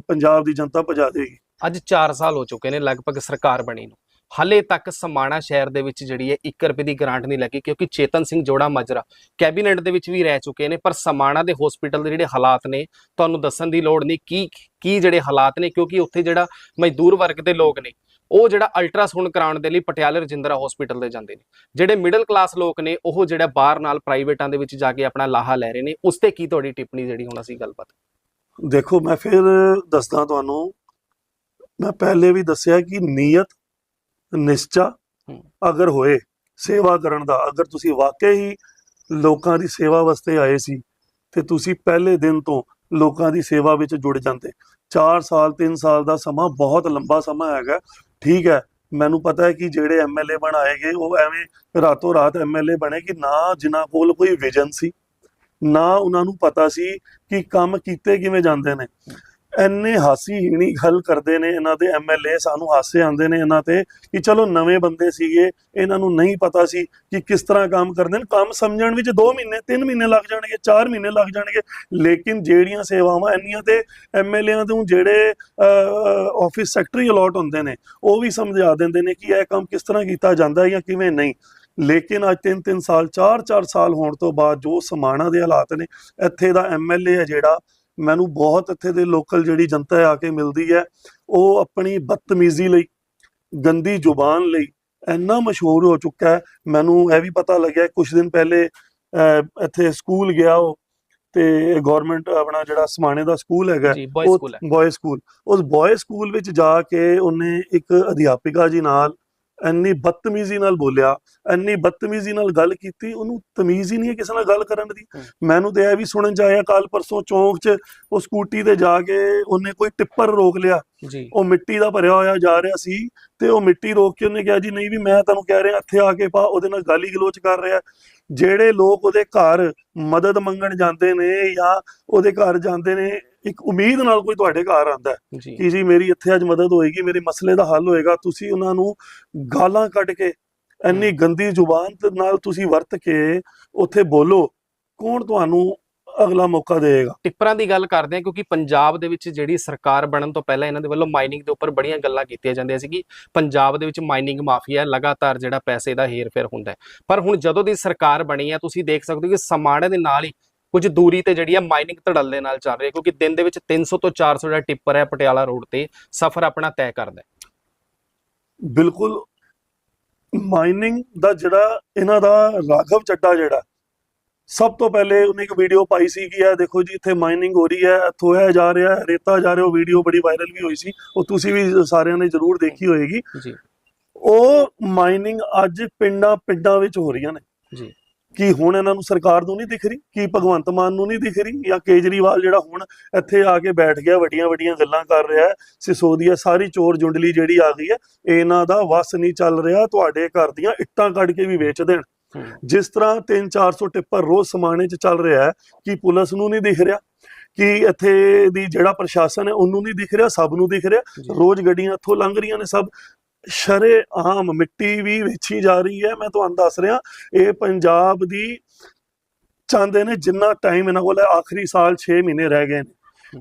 ਪੰਜਾਬ ਦੀ ਜਨਤਾ ਭਜਾ ਦੇਗੀ। ਅੱਜ 4 ਸਾਲ ਹੋ ਚੁੱਕੇ ਨੇ, ਲਗਭਗ ਸਰਕਾਰ ਬਣੀ ਨੂੰ। ਹਾਲੇ ਤੱਕ ਸਮਾਣਾ ਸ਼ਹਿਰ ਦੇ ਵਿੱਚ ਜਿਹੜੀ ਹੈ 1 ਰੁਪਏ ਦੀ ਗ੍ਰਾਂਟ ਨਹੀਂ ਲੱਗੀ, ਕਿਉਂਕਿ ਚੇਤਨ ਸਿੰਘ ਜੋੜਾ ਮਾਜਰਾ ਕੈਬਨਿਟ ਦੇ ਵਿੱਚ ਵੀ ਰਹਿ ਚੁੱਕੇ ਨੇ, ਪਰ ਸਮਾਣਾ ਦੇ ਹਸਪੀਟਲ ਦੇ ਜਿਹੜੇ ਹਾਲਾਤ ਨੇ, ਤੁਹਾਨੂੰ ਦੱਸਣ ਦੀ ਲੋੜ ਨਹੀਂ ਕੀ ਕੀ ਜਿਹੜੇ ਹਾਲਾਤ ਨੇ, ਕਿਉਂਕਿ ਉੱਥੇ ਜਿਹੜਾ ਮਜ਼ਦੂਰ ਵਰਗ ਦੇ ਲੋਕ ਨੇ, ਉਹ ਜਿਹੜਾ ਅਲਟਰਾਸਾਊਂਡ ਕਰਾਉਣ ਦੇ ਲਈ ਪਟਿਆਲੇ ਰਜਿੰਦਰਾ ਹਸਪੀਟਲ ਦੇ ਜਾਂਦੇ ਨੇ। ਜਿਹੜੇ ਮਿਡਲ ਕਲਾਸ ਲੋਕ ਨੇ, ਉਹ ਜਿਹੜਾ ਬਾਹਰ ਨਾਲ ਪ੍ਰਾਈਵੇਟਾਂ ਦੇ ਵਿੱਚ ਜਾ ਕੇ ਆਪਣਾ ਲਾਹਾ ਲੈ ਰਹੇ ਨੇ, ਉਸ ਤੇ ਕੀ ਤੁਹਾਡੀ ਟਿੱਪਣੀ ਜਿਹੜੀ ਹੁਣ ਅਸੀਂ ਗੱਲਬਾਤ ਦੇਖੋ, ਮੈਂ ਫਿਰ ਦੱਸਦਾ ਤੁਹਾਨੂੰ, ਮੈਂ ਪਹਿਲੇ ਵੀ ਦੱਸਿਆ ਕਿ ਨੀਅਤ ਨਿਸ਼ਚਾ। ਅਗਰ ਹੋਏ ਸੇਵਾ ਕਰਨ ਦਾ। ਅਗਰ ਤੁਸੀਂ ਵਾਕਈ ਹੀ ਲੋਕਾਂ ਦੀ ਸੇਵਾ ਵਾਸਤੇ ਆਏ ਸੀ ਤੇ ਤੁਸੀਂ ਪਹਿਲੇ ਦਿਨ ਤੋਂ ਲੋਕਾਂ ਦੀ ਸੇਵਾ ਵਿੱਚ ਜੁੜ ਜਾਂਦੇ। 4 ਸਾਲ 3 ਸਾਲ ਦਾ ਸਮਾਂ ਬਹੁਤ ਲੰਬਾ ਸਮਾਂ ਹੈਗਾ। ਠੀਕ ਹੈ ਮੈਨੂੰ ਪਤਾ ਹੈ ਕਿ ਜਿਹੜੇ ਐਮਐਲਏ ਬਣਾਏ ਗਏ ਉਹ ਐਵੇਂ ਰਾਤੋਂ ਰਾਤ ਐਮਐਲਏ ਬਣੇ ਕਿ ਨਾ ਜਿਨ੍ਹਾਂ ਕੋਲ ਕੋਈ ਵਿਜ਼ਨ ਸੀ ਨਾ ਉਹਨਾਂ ਨੂੰ ਪਤਾ ਸੀ ਕਿ ਕੰਮ ਕੀਤੇ ਕਿਵੇਂ ਜਾਂਦੇ ਨੇ। ਐਨੇ ਹਾਸੀ ਹੀਣੀ ਗੱਲ ਕਰਦੇ ਨੇ ਇਹਨਾਂ ਦੇ ਐਮਐਲਏ ਸਾਨੂੰ ਹਾਸੇ ਆਉਂਦੇ ਨੇ ਇਹਨਾਂ ਤੇ ਕਿ ਚਲੋ ਨਵੇਂ ਬੰਦੇ ਸੀਗੇ, ਇਹਨਾਂ ਨੂੰ ਨਹੀਂ ਪਤਾ ਸੀ ਕਿ ਕਿਸ ਤਰ੍ਹਾਂ ਕੰਮ ਕਰਦੇ ਨੇ। ਕੰਮ ਸਮਝਣ ਵਿੱਚ 2 ਮਹੀਨੇ 3 ਮਹੀਨੇ ਲੱਗ ਜਾਣਗੇ 4 ਮਹੀਨੇ ਲੱਗ ਜਾਣਗੇ। ਲੇਕਿਨ ਜਿਹੜੀਆਂ ਸੇਵਾਵਾਂ ਇੰਨੀਆਂ ਤੇ ਐਮਐਲਏਆਂ ਤੋਂ ਜਿਹੜੇ ਆਫਿਸ ਸੈਕਟਰੀ ਅਲਾਟ ਹੁੰਦੇ ਨੇ, ਉਹ ਵੀ ਸਮਝਾ ਦਿੰਦੇ ਨੇ ਕਿ ਇਹ ਕੰਮ ਕਿਸ ਤਰ੍ਹਾਂ ਕੀਤਾ ਜਾਂਦਾ ਹੈ ਜਾਂ ਕਿਵੇਂ ਨਹੀਂ। ਲੇਕਿਨ ਅੱਜ 3-3 ਸਾਲ 4-4 ਸਾਲ ਹੋਣ ਤੋਂ ਬਾਅਦ ਜੋ ਸਮਾਣਾ ਦੇ ਹਾਲਾਤ ਨੇ, ਇੱਥੇ ਦਾ ਐਮਐਲਏ ਹੈ ਜਿਹੜਾ ਮੈਨੂੰ ਬਹੁਤ ਇੱਥੇ ਦੇ ਲੋਕਲ ਜਿਹੜੀ ਜਨਤਾ ਆ ਕੇ ਮਿਲਦੀ ਹੈ ਉਹ ਆਪਣੀ ਬਦਤਮੀਜ਼ੀ ਲਈ ਗੰਦੀ ਜ਼ੁਬਾਨ ਲਈ ਇੰਨਾ ਮਸ਼ਹੂਰ ਹੋ ਚੁੱਕਾ ਹੈ। ਮੈਨੂੰ ਇਹ ਵੀ ਪਤਾ ਲੱਗਿਆ ਕੁਝ ਦਿਨ ਪਹਿਲੇ ਇੱਥੇ ਸਕੂਲ ਗਿਆ ਉਹ ਤੇ ਗਵਰਨਮੈਂਟ ਆਪਣਾ ਜਿਹੜਾ ਸਮਾਣੇ ਦਾ ਸਕੂਲ ਹੈਗਾ ਬੋਏ ਸਕੂਲ ਉਸ ਬੋਏ ਸਕੂਲ ਵਿੱਚ ਜਾ ਕੇ ਉਹਨੇ ਇੱਕ ਅਧਿਆਪਿਕਾ ਜੀ ਨਾਲ ਇੰਨੀ ਬਦਤਮੀਜ਼ੀ ਨਾਲ ਬੋਲਿਆ ਇੰਨੀ ਬਦਤਮੀਜ਼ੀ ਨਾਲ ਗੱਲ ਕੀਤੀ ਉਹਨੂੰ ਤਮੀਜ਼ ਹੀ ਨਹੀਂ ਹੈ ਕਿਸੇ ਨਾਲ ਗੱਲ ਕਰਨ ਦੀ। ਮੈਨੂੰ ਤੇ ਇਹ ਵੀ ਸੁਣਨ ਚ ਆਇਆ ਕੱਲ ਪਰਸੋਂ ਚੌਂਕ 'ਚ ਉਹ ਸਕੂਟੀ ਤੇ ਜਾ ਕੇ ਉਹਨੇ ਕੋਈ ਟਿੱਪਰ ਰੋਕ ਲਿਆ। ਉਹ ਮਿੱਟੀ ਦਾ ਭਰਿਆ ਹੋਇਆ ਜਾ ਰਿਹਾ ਸੀ ਤੇ ਉਹ ਮਿੱਟੀ ਰੋਕ ਕੇ ਉਹਨੇ ਕਿਹਾ ਜੀ ਨਹੀਂ ਵੀ ਮੈਂ ਤੁਹਾਨੂੰ ਕਹਿ ਰਿਹਾ ਇੱਥੇ ਆ ਕੇ ਪਾ ਉਹਦੇ ਨਾਲ ਗਾਲੀ ਗਲੋਚ ਕਰ ਰਿਹਾ। ਜਿਹੜੇ ਲੋਕ ਉਹਦੇ ਘਰ ਮਦਦ ਮੰਗਣ ਜਾਂਦੇ ਨੇ ਜਾਂ ਉਹਦੇ ਘਰ ਜਾਂਦੇ ਨੇ ਇੱਕ ਉਮੀਦ ਨਾਲ ਕੋਈ ਤੁਹਾਡੇ ਘਰ ਆਂਦਾ ਕਿ ਜੀ ਮੇਰੀ ਇੱਥੇ ਅੱਜ ਮਦਦ ਹੋਏਗੀ ਮੇਰੇ ਮਸਲੇ ਦਾ ਹੱਲ ਹੋਏਗਾ ਤੁਸੀਂ ਉਹਨਾਂ ਨੂੰ ਗਾਲਾਂ ਕੱਢ ਕੇ ਇੰਨੀ ਗੰਦੀ ਜ਼ੁਬਾਨ ਨਾਲ ਤੁਸੀਂ ਵਰਤ ਕੇ ਉੱਥੇ ਬੋਲੋ ਕੌਣ ਤੁਹਾਨੂੰ ਅਗਲਾ ਮੌਕਾ ਦੇਗਾ ਟਿੱਪਰਾਂ ਦੀ ਗੱਲ ਕਰਦੇ ਹਾਂ ਕਿਉਂਕਿ ਪੰਜਾਬ ਦੇ ਵਿੱਚ ਜਿਹੜੀ ਸਰਕਾਰ ਬਣਨ ਤੋਂ ਪਹਿਲਾਂ ਇਹਨਾਂ ਦੇ ਵੱਲੋਂ ਮਾਈਨਿੰਗ ਦੇ ਉੱਪਰ ਬੜੀਆਂ ਗੱਲਾਂ ਕੀਤੀਆਂ ਜਾਂਦੀਆਂ ਸੀ ਕਿ ਪੰਜਾਬ ਦੇ ਵਿੱਚ ਮਾਈਨਿੰਗ ਮਾਫੀਆ ਹੈ ਲਗਾਤਾਰ ਜਿਹੜਾ ਪੈਸੇ ਦਾ ਹੇਰ-ਫੇਰ ਹੁੰਦਾ ਹੈ। ਪਰ ਹੁਣ ਜਦੋਂ ਦੀ ਸਰਕਾਰ ਬਣੀ ਹੈ ਤੁਸੀਂ ਦੇਖ ਸਕਦੇ ਹੋ ਕਿ ਸਮਾਣੇ ਦੇ ਨਾਲ ਹੀ ਕੁਝ ਦੂਰੀ ਤੇ ਜਿਹੜੀ ਹੈ ਮਾਈਨਿੰਗ ਧੜੱਲੇ ਨਾਲ ਚੱਲ ਰਹੀ ਹੈ ਕਿਉਂਕਿ ਦਿਨ ਦੇ ਵਿੱਚ 300 ਤੋਂ 400 ਜਿਹੜਾ ਟਿੱਪਰ ਹੈ ਪਟਿਆਲਾ ਰੋਡ ਤੇ ਸਫ਼ਰ ਆਪਣਾ ਤੈਅ ਕਰਦਾ ਹੈ। ਬਿਲਕੁਲ ਮਾਈਨਿੰਗ ਦਾ ਜਿਹੜਾ ਇਹਨਾਂ ਦਾ ਰਾਘਵ ਚੱਡਾ ਜਿਹੜਾ ਸਭ ਤੋਂ ਪਹਿਲੇ ਉਹਨੇ ਇੱਕ ਵੀਡੀਓ ਪਾਈ ਸੀ ਕਿ ਇਹ ਦੇਖੋ ਜੀ ਇੱਥੇ ਮਾਈਨਿੰਗ ਹੋ ਰਹੀ ਹੈ ਇੱਥੋਂ ਇਹ ਜਾ ਰਿਹਾ ਹੈ, ਰੇਤਾ ਜਾ ਰਿਹਾ ਉਹ ਵੀਡੀਓ ਬੜੀ ਵਾਇਰਲ ਵੀ ਹੋਈ ਸੀ ਉਹ ਤੁਸੀਂ ਵੀ ਸਾਰਿਆਂ ਨੇ ਜ਼ਰੂਰ ਦੇਖੀ ਹੋਏਗੀ। ਜੀ। ਉਹ ਮਾਈਨਿੰਗ ਅੱਜ ਪਿੰਡਾਂ ਪਿੰਡਾਂ ਵਿੱਚ ਹੋ ਰਹੀਆਂ ਨੇ। ਜੀ। ਕੀ ਹੁਣ ਇਹਨਾਂ ਨੂੰ ਸਰਕਾਰ ਨੂੰ ਨਹੀਂ ਦਿਖ ਰਹੀ? ਕੀ ਭਗਵੰਤ ਮਾਨ ਨੂੰ ਨਹੀਂ ਦਿਖ ਰਹੀ? ਜਾਂ ਕੇਜਰੀਵਾਲ ਜਿਹੜਾ ਹੁਣ ਇੱਥੇ ਆ ਕੇ ਬੈਠ ਗਿਆ ਵੱਡੀਆਂ ਵੱਡੀਆਂ ਗੱਲਾਂ ਕਰ ਰਿਹਾ ਸਿਸੋਦੀਆ ਸਾਰੀ ਚੋਰ ਜੁੰਡਲੀ ਜਿਹੜੀ ਆ ਗਈ ਹੈ ਇਹਨਾਂ ਦਾ ਵਸ ਨਹੀਂ ਚੱਲ ਰਿਹਾ ਤੁਹਾਡੇ ਘਰ ਦੀਆਂ ਇੱਟਾਂ ਕੱਢ ਕੇ ਵੀ ਵੇਚ ਦੇਣ। ਜਿਸ ਤਰ੍ਹਾਂ 3-400 ਟਿੱਪਰ ਰੋਜ਼ ਸਮਾਣੇ 'ਚ ਚੱਲ ਰਿਹਾ ਹੈ ਕਿ ਪੁਲਿਸ ਨੂੰ ਨਹੀਂ ਦਿਖ ਰਿਹਾ? ਕਿ ਇੱਥੇ ਦੀ ਜਿਹੜਾ ਪ੍ਰਸ਼ਾਸਨ ਹੈ ਉਹਨੂੰ ਨਹੀਂ ਦਿਖ ਰਿਹਾ? ਸਭ ਨੂੰ ਦਿਖ ਰਿਹਾ। ਰੋਜ਼ ਗੱਡੀਆਂ ਇੱਥੋਂ ਲੰਘ ਰਹੀਆਂ ਨੇ ਸਭ। ਸ਼ਰੇ ਆਮ ਮਿੱਟੀ ਵੀ ਵੇਚੀ ਜਾ ਰਹੀ ਹੈ। ਮੈਂ ਤੁਹਾਨੂੰ ਦੱਸ ਰਿਹਾ ਇਹ ਪੰਜਾਬ ਦੀ ਚਾਹੁੰਦੇ ਨੇ ਜਿੰਨਾ ਟਾਈਮ ਇਹਨਾਂ ਕੋਲ ਹੈ ਆਖਰੀ ਸਾਲ 6 ਮਹੀਨੇ ਰਹਿ ਗਏ ਨੇ।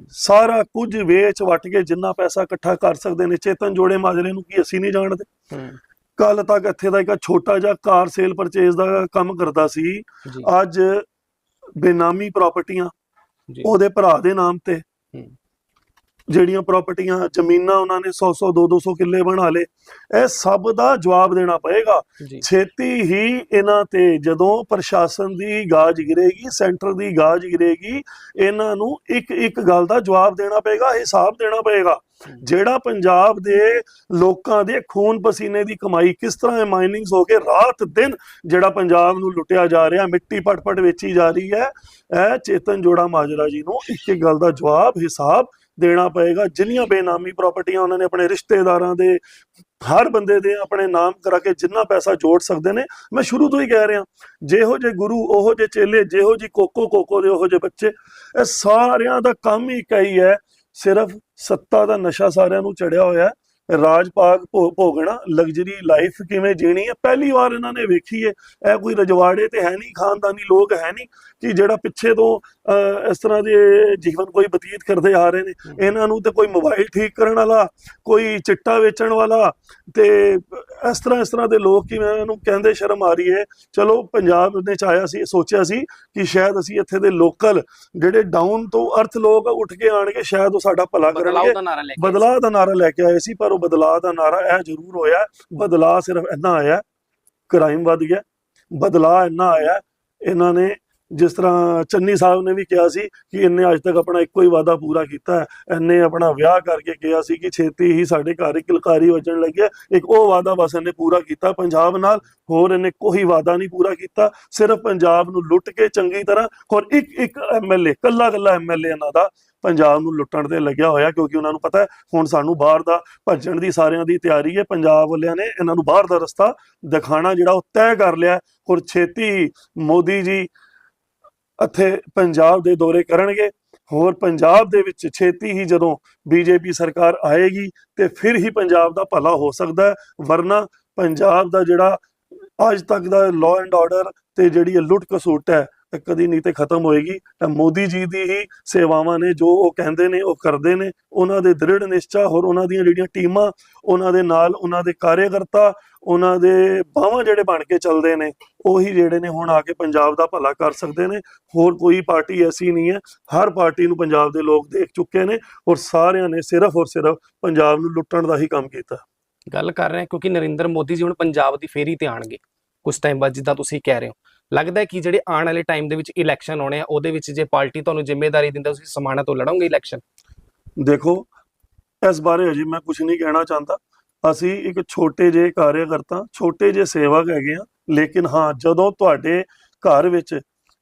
ਸਾਰਾ ਕੁਝ ਵੇਚ ਵਟ ਕੇ ਜਿੰਨਾ ਪੈਸਾ ਇਕੱਠਾ ਕਰ ਸਕਦੇ ਨੇ। ਚੇਤਨ ਜੋੜੇ ਮਾਜਰੇ ਨੂੰ ਕੀ ਅਸੀਂ ਨਹੀਂ ਜਾਣਦੇ? ਕੱਲ ਤੱਕ ਇੱਥੇ ਦਾ ਇੱਕ ਛੋਟਾ ਜਿਹਾ ਕਾਰ ਸੇਲ ਪਰਚੇਸ ਦਾ ਕੰਮ ਕਰਦਾ ਸੀ। ਅੱਜ ਬੇਨਾਮੀ ਪ੍ਰਾਪਰਟੀਆਂ ਉਹਦੇ ਭਰਾ ਦੇ ਨਾਮ ਤੇ। ਜਿਹੜੀਆਂ ਪ੍ਰਾਪਰਟੀਆਂ ਜ਼ਮੀਨਾਂ ਉਹਨਾਂ ਨੇ 100 100 200 ਕਿੱਲੇ ਬਣਾ ਲਏ ਇਹ ਸਭ ਦਾ ਜਵਾਬ ਦੇਣਾ ਪਏਗਾ। ਛੇਤੀ ਹੀ ਇਹਨਾਂ ਤੇ ਜਦੋਂ ਪ੍ਰਸ਼ਾਸਨ ਦੀ ਗਾਜ ਗਿਰੇਗੀ ਸੈਂਟਰ ਦੀ ਗਾਜ ਗਿਰੇਗੀ ਇਹਨਾਂ ਨੂੰ ਇੱਕ ਇੱਕ ਗੱਲ ਦਾ ਜਵਾਬ ਦੇਣਾ ਪਏਗਾ ਹਿਸਾਬ ਦੇਣਾ ਪਏਗਾ। ਜਿਹੜਾ ਪੰਜਾਬ ਦੇ ਲੋਕਾਂ ਦੇ ਖੂਨ ਪਸੀਨੇ ਦੀ ਕਮਾਈ ਕਿਸ ਤਰ੍ਹਾਂ ਇਹ ਮਾਈਨਿੰਗਸ ਹੋ ਕੇ ਰਾਤ ਦਿਨ ਜਿਹੜਾ ਪੰਜਾਬ ਨੂੰ ਲੁੱਟਿਆ ਜਾ ਰਿਹਾ ਮਿੱਟੀ ਪਟ-ਪਟ ਵੇਚੀ ਜਾ ਰਹੀ ਹੈ ਇਹ ਚੇਤਨ ਜੋੜਾ ਮਾਜਰਾ ਜੀ ਨੂੰ ਇੱਕ ਇੱਕ ਗੱਲ ਦਾ ਜਵਾਬ ਹਿਸਾਬ ਦੇਣਾ ਪਏਗਾ। ਜਿੰਨੀਆਂ ਬੇਨਾਮੀ ਪ੍ਰਾਪਰਟੀਆਂ ਉਹਨਾਂ ਨੇ ਆਪਣੇ ਰਿਸ਼ਤੇਦਾਰਾਂ ਦੇ, ਹਰ ਬੰਦੇ ਦੇ ਆਪਣੇ ਨਾਮ ਕਰਾ ਕੇ ਜਿੰਨਾ ਪੈਸਾ ਜੋੜ ਸਕਦੇ ਨੇ। ਮੈਂ ਸ਼ੁਰੂ ਤੋਂ ਹੀ ਕਹਿ ਰਿਹਾ, ਜਿਹੋ ਜੇ ਗੁਰੂ, ਉਹੋ ਜੇ ਚੇਲੇ, ਜਿਹੋ ਜੀ ਕੋਕੋ ਕੋਕੋ ਦੇ ਉਹੋ ਜੇ ਬੱਚੇ, ਇਹ ਸਾਰਿਆਂ ਦਾ ਕੰਮ ਹੀ ਕਈ ਹੈ। ਸਿਰਫ ਸੱਤਾ ਦਾ ਨਸ਼ਾ ਸਾਰਿਆਂ ਨੂੰ ਚੜਿਆ ਹੋਇਆ ਹੈ। ਰਾਜ ਪਾਗ ਭੋ- ਭੋਗਣਾ ਲਗਜ਼ਰੀ ਲਾਈਫ ਕਿਵੇਂ ਜੀਣੀ ਹੈ? ਪਹਿਲੀ ਵਾਰ ਇਹਨਾਂ ਨੇ ਵੇਖੀ ਹੈ। ਇਹ ਕੋਈ ਰਜਵਾੜੇ ਤੇ ਹੈ ਨਹੀਂ, ਖਾਨਦਾਨੀ ਲੋਕ ਹੈ ਨਹੀਂ। ਕਿ ਜਿਹੜਾ ਪਿੱਛੇ ਤੋਂ ਇਸ ਤਰ੍ਹਾਂ ਦੇ ਜੀਵਨ ਕੋਈ ਬਤੀਤ ਕਰਦੇ ਆ ਰਹੇ ਨੇ। ਇਹਨਾਂ ਨੂੰ ਤੇ ਕੋਈ ਮੋਬਾਈਲ ਠੀਕ ਕਰਨ ਵਾਲਾ ਕੋਈ ਚਿੱਟਾ ਵੇਚਣ ਵਾਲਾ ਤੇ ਇਸ ਤਰ੍ਹਾਂ ਇਸ ਤਰ੍ਹਾਂ ਦੇ ਲੋਕ ਕਿ ਮੈਂ ਇਹਨੂੰ ਕਹਿੰਦੇ ਸ਼ਰਮ ਆ ਰਹੀ ਹੈ। ਚਲੋ ਪੰਜਾਬ ਨੇ ਚਾਹਿਆ ਸੀ ਸੋਚਿਆ ਸੀ ਕਿ ਸ਼ਾਇਦ ਅਸੀਂ ਇੱਥੇ ਦੇ ਲੋਕਲ ਜਿਹੜੇ ਡਾਊਨ ਤੋਂ ਅਰਥ ਲੋਕ ਉੱਠ ਕੇ ਆਣਗੇ ਸ਼ਾਇਦ ਉਹ ਸਾਡਾ ਭਲਾ ਬਦਲਾਅ ਕਰਨਗੇ। ਦਾ ਨਾਰਾ ਲੈ ਕੇ ਬਦਲਾਅ ਦਾ ਨਾਰਾ ਲੈ ਕੇ ਆਏ ਸੀ ਪਰ ਉਹ ਬਦਲਾਅ ਦਾ ਨਾਰਾ ਇਹ ਜ਼ਰੂਰ ਹੋਇਆ ਬਦਲਾਅ ਸਿਰਫ ਇੰਨਾ ਆਇਆ ਕ੍ਰਾਈਮ ਵੱਧ ਗਿਆ ਬਦਲਾਅ ਇੰਨਾ ਆਇਆ ਇਹਨਾਂ ਨੇ ਜਿਸ ਤਰ੍ਹਾਂ ਚੰਨੀ ਸਾਹਿਬ ਨੇ ਵੀ ਕਿਹਾ ਸੀ ਕਿ ਇਹਨੇ ਅੱਜ ਤੱਕ ਆਪਣਾ ਇੱਕੋ ਹੀ ਵਾਅਦਾ ਪੂਰਾ ਕੀਤਾ ਹੈ। ਇਹਨੇ ਆਪਣਾ ਵਿਆਹ ਕਰਕੇ ਕਿਹਾ ਸੀ ਕਿ ਛੇਤੀ ਹੀ ਸਾਡੇ ਘਰ ਇੱਕ ਕਿਲਕਾਰੀ ਵੱਜਣ ਲੱਗਿਆ ਇੱਕ ਉਹ ਵਾਅਦਾ ਬਸ ਇਹਨੇ ਪੂਰਾ ਕੀਤਾ। ਪੰਜਾਬ ਨਾਲ ਹੋਰ ਇਹਨੇ ਕੋਈ ਵਾਅਦਾ ਨਹੀਂ ਪੂਰਾ ਕੀਤਾ। ਸਿਰਫ ਪੰਜਾਬ ਨੂੰ ਲੁੱਟ ਕੇ ਚੰਗੀ ਤਰ੍ਹਾਂ ਔਰ ਇੱਕ ਇੱਕ ਐਮਐਲਏ ਕੱਲਾ ਕੱਲਾ ਐਮਐਲਏ ਇਹਨਾਂ ਦਾ ਪੰਜਾਬ ਨੂੰ ਲੁੱਟਣ ਤੇ ਲੱਗਿਆ ਹੋਇਆ ਕਿਉਂਕਿ ਉਹਨਾਂ ਨੂੰ ਪਤਾ ਹੈ, ਹੁਣ ਸਾਨੂੰ ਬਾਹਰ ਦਾ ਭੱਜਣ ਦੀ ਸਾਰਿਆਂ ਦੀ ਤਿਆਰੀ ਹੈ। ਪੰਜਾਬ ਵਾਲਿਆਂ ਨੇ ਇਹਨਾਂ ਨੂੰ ਬਾਹਰ ਦਾ ਰਸਤਾ ਦਿਖਾਣਾ ਜਿਹੜਾ ਉਹ ਤੈਅ ਕਰ ਲਿਆ ਹੈ। ਔਰ ਛੇਤੀ ਮੋਦੀ ਜੀ ਇੱਥੇ ਪੰਜਾਬ ਦੇ ਦੌਰੇ ਕਰਨਗੇ। ਹੋਰ ਪੰਜਾਬ ਦੇ ਵਿੱਚ ਛੇਤੀ ਹੀ ਜਦੋਂ ਬੀਜੇਪੀ ਸਰਕਾਰ ਆਏਗੀ ਤੇ ਫਿਰ ਹੀ ਪੰਜਾਬ ਦਾ ਭਲਾ ਹੋ ਸਕਦਾ ਹੈ, ਵਰਨਾ ਪੰਜਾਬ ਦਾ ਜਿਹੜਾ ਅੱਜ ਤੱਕ ਦਾ ਲਾਅ ਐਂਡ ਆਰਡਰ ਤੇ ਜਿਹੜੀ ਲੁੱਟ ਕਸੁੱਟ ਹੈ ਇਹ ਕਦੀ ਨਹੀਂ ਤੇ ਖਤਮ ਹੋਏਗੀ। ਇਹ ਮੋਦੀ ਜੀ ਦੀ ਹੀ ਸੇਵਾਵਾਂ ਨੇ, ਜੋ ਉਹ ਕਹਿੰਦੇ ਨੇ, ਉਹ ਕਰਦੇ ਨੇ। ਉਹਨਾਂ ਦੇ ਦ੍ਰਿੜ ਨਿਸ਼ਚਾ ਹੋਰ ਉਹਨਾਂ ਦੀਆਂ ਜਿਹੜੀਆਂ ਟੀਮਾਂ, ਉਹਨਾਂ ਦੇ ਨਾਲ ਉਹਨਾਂ ਦੇ ਕਾਰਜਕਰਤਾ ਉਹਨਾਂ ਦੇ ਬਾਹਾਂ ਜਿਹੜੇ ਬਣ ਕੇ ਚੱਲਦੇ ਨੇ, ਉਹੀ ਜਿਹੜੇ ਨੇ ਹੁਣ ਆ ਕੇ ਪੰਜਾਬ ਦਾ ਭਲਾ ਕਰ ਸਕਦੇ ਨੇ। ਹੋਰ ਕੋਈ ਪਾਰਟੀ ਐਸੀ ਨਹੀਂ ਹੈ। ਹਰ ਪਾਰਟੀ ਨੂੰ ਪੰਜਾਬ ਦੇ ਲੋਕ ਦੇਖ ਚੁੱਕੇ ਨੇ ਔਰ ਸਾਰਿਆਂ ਨੇ ਸਿਰਫ ਔਰ ਸਿਰਫ ਪੰਜਾਬ ਨੂੰ ਲੁੱਟਣ ਦਾ ਹੀ ਕੰਮ ਕੀਤਾ। ਗੱਲ ਕਰ ਰਹੇ ਹਾਂ, ਕਿਉਂਕਿ ਨਰਿੰਦਰ ਮੋਦੀ ਜੀ ਹੁਣ ਪੰਜਾਬ ਦੀ ਫੇਰੀ ਤੇ ਆਣਗੇ ਕੁਝ ਟਾਈਮ ਬਾਅਦ ਜਿੱਦਾਂ ਤੁਸੀਂ ਕਹਿ ਰਹੇ ਹੋ। ਲੱਗਦਾ ਹੈ ਕਿ ਜਿਹੜੇ ਆਉਣ ਵਾਲੇ ਟਾਈਮ ਦੇ ਵਿੱਚ ਇਲੈਕਸ਼ਨ ਆਉਣੇ ਆ ਉਹਦੇ ਵਿੱਚ ਜੇ ਪਾਰਟੀ ਤੁਹਾਨੂੰ ਜ਼ਿੰਮੇਵਾਰੀ ਦਿੰਦਾ ਤੁਸੀਂ ਸਮਾਣਾ ਤੋਂ ਲੜੋਗੇ ਇਲੈਕਸ਼ਨ ਦੇਖੋ ਇਸ ਬਾਰੇ ਅਜੇ ਮੈਂ ਕੁਝ ਨਹੀਂ ਕਹਿਣਾ ਚਾਹੁੰਦਾ। ਅਸੀਂ ਇੱਕ ਛੋਟੇ ਜਿਹੇ ਕਾਰਜਕਰਤਾ ਛੋਟੇ ਜਿਹੇ ਸੇਵਕ ਹੈਗੇ ਆ ਲੇਕਿਨ ਹਾਂ ਜਦੋਂ ਤੁਹਾਡੇ ਘਰ ਵਿੱਚ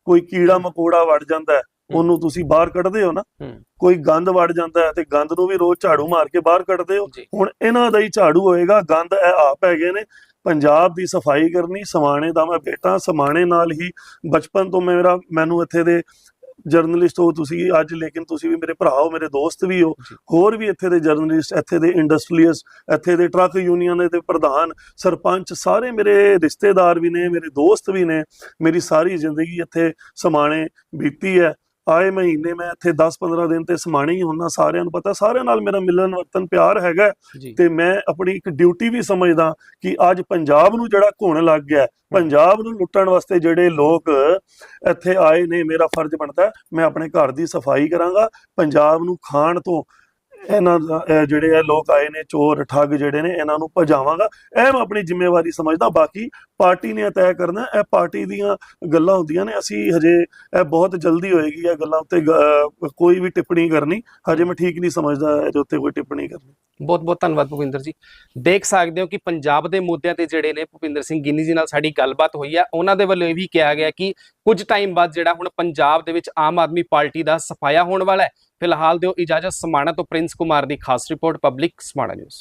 ਕੋਈ ਕੀੜਾ ਮਕੋੜਾ ਵੜ ਜਾਂਦਾ ਹੈ ਉਹਨੂੰ ਤੁਸੀਂ ਬਾਹਰ ਕੱਢਦੇ ਹੋ ਨਾ। ਕੋਈ ਗੰਦ ਵੜ ਜਾਂਦਾ ਹੈ ਤੇ ਗੰਦ ਨੂੰ ਵੀ ਰੋਜ਼ ਝਾੜੂ ਮਾਰ ਕੇ ਬਾਹਰ ਕੱਢਦੇ ਹੋ। ਹੁਣ ਇਹਨਾਂ ਦਾ ਹੀ ਝਾੜੂ ਹੋਏਗਾ ਗੰਦ ਇਹ ਆਪ ਹੈਗੇ ਨੇ ਪੰਜਾਬ ਦੀ ਸਫ਼ਾਈ ਕਰਨੀ ਸਮਾਣੇ ਦਾ ਮੈਂ ਬੇਟਾ ਸਮਾਣੇ ਨਾਲ ਹੀ ਬਚਪਨ ਤੋਂ ਮੇਰਾ ਮੈਨੂੰ ਇੱਥੇ ਦੇ ਜਰਨਲਿਸਟ ਹੋ ਤੁਸੀਂ ਅੱਜ ਲੇਕਿਨ ਤੁਸੀਂ ਵੀ ਮੇਰੇ ਭਰਾ ਹੋ ਮੇਰੇ ਦੋਸਤ ਵੀ ਹੋ। ਹੋਰ ਵੀ ਇੱਥੇ ਦੇ ਜਰਨਲਿਸਟ ਇੱਥੇ ਦੇ ਇੰਡਸਟਰੀਅਲਸ ਇੱਥੇ ਦੇ ਟਰੱਕ ਯੂਨੀਅਨ ਦੇ ਪ੍ਰਧਾਨ ਸਰਪੰਚ ਸਾਰੇ ਮੇਰੇ ਰਿਸ਼ਤੇਦਾਰ ਵੀ ਨੇ ਮੇਰੇ ਦੋਸਤ ਵੀ ਨੇ ਮੇਰੀ ਸਾਰੀ ਜ਼ਿੰਦਗੀ ਇੱਥੇ ਸਮਾਣੇ ਬੀਤੀ ਹੈ ਆਏ ਮਹੀਨੇ ਮੈਂ ਇੱਥੇ 10-15 ਦਿਨ ਤੇ ਸਮਾਣੇ ਹੁੰਨਾ ਸਾਰਿਆਂ ਨੂੰ ਪਤਾ ਸਾਰਿਆਂ ਨਾਲ ਮੇਰਾ ਮਿਲਣ ਵਰਤਨ ਪਿਆਰ ਹੈਗਾ ਤੇ ਮੈਂ ਆਪਣੀ ਇੱਕ ਡਿਊਟੀ ਵੀ ਸਮਝਦਾ ਕਿ ਅੱਜ ਪੰਜਾਬ ਨੂੰ ਜਿਹੜਾ ਘੁਣ ਲੱਗ ਗਿਆ ਪੰਜਾਬ ਨੂੰ ਲੁੱਟਣ ਵਾਸਤੇ ਜਿਹੜੇ ਲੋਕ ਇੱਥੇ ਆਏ ਨੇ ਮੇਰਾ ਫਰਜ਼ ਬਣਦਾ ਮੈਂ ਆਪਣੇ ਘਰ ਦੀ ਸਫ਼ਾਈ ਕਰਾਂਗਾ ਪੰਜਾਬ ਨੂੰ ਖਾਣ ਤੋਂ ਇਹਨਾਂ ਦਾ, ਇਹ ਜਿਹੜੇ ਇਹ ਲੋਕ ਆਏ ਨੇ, ਚੋਰ, ਠੱਗ ਜਿਹੜੇ ਨੇ, ਇਹਨਾਂ ਨੂੰ ਭਜਾਵਾਂਗਾ। ਇਹ ਮੈਂ ਆਪਣੀ ਜ਼ਿੰਮੇਵਾਰੀ ਸਮਝਦਾ, ਬਾਕੀ ਪਾਰਟੀ ਨੇ ਤੈਅ ਕਰਨਾ, ਇਹ ਪਾਰਟੀ ਦੀਆਂ ਗੱਲਾਂ ਹੁੰਦੀਆਂ ਨੇ। ਅਸੀਂ ਹਜੇ ਇਹ ਬਹੁਤ ਜਲਦੀ ਹੋਏਗੀ ਇਹ ਗੱਲਾਂ ਉੱਤੇ ਕੋਈ ਵੀ ਟਿੱਪਣੀ ਕਰਨੀ, ਹਜੇ ਮੈਂ ਠੀਕ ਨਹੀਂ ਸਮਝਦਾ ਇਹਦੇ ਉੱਤੇ ਕੋਈ ਟਿੱਪਣੀ ਕਰਨੀ। ਬਹੁਤ ਬਹੁਤ ਧੰਨਵਾਦ ਭੁਪਿੰਦਰ ਜੀ। ਦੇਖ ਸਕਦੇ ਹੋ ਕਿ ਪੰਜਾਬ ਦੇ ਮੁੱਦਿਆਂ ਤੇ ਜਿਹੜੇ ਨੇ, ਭੁਪਿੰਦਰ ਸਿੰਘ ਗਿੱਨੀ ਜੀ ਨਾਲ ਸਾਡੀ ਗੱਲਬਾਤ ਹੋਈ ਹੈ ਉਹਨਾਂ ਦੇ ਵੱਲੋਂ ਇਹ ਵੀ ਕਿਹਾ ਗਿਆ ਕਿ ਕੁਝ ਟਾਈਮ ਬਾਅਦ ਜਿਹੜਾ ਹੁਣ ਪੰਜਾਬ ਦੇ ਵਿੱਚ ਆਮ ਆਦਮੀ ਪਾਰਟੀ ਦਾ ਸਫਾਇਆ ਹੋਣ ਵਾਲਾ ਹੈ। ਫਿਲਹਾਲ ਦਿਓ ਇਜਾਜ਼ਤ, ਸਮਾਣਾ ਤੋਂ ਪ੍ਰਿੰਸ ਕੁਮਾਰ ਦੀ ਖਾਸ ਰਿਪੋਰਟ, ਪਬਲਿਕ ਸਮਾਣਾ ਨਿਊਜ਼।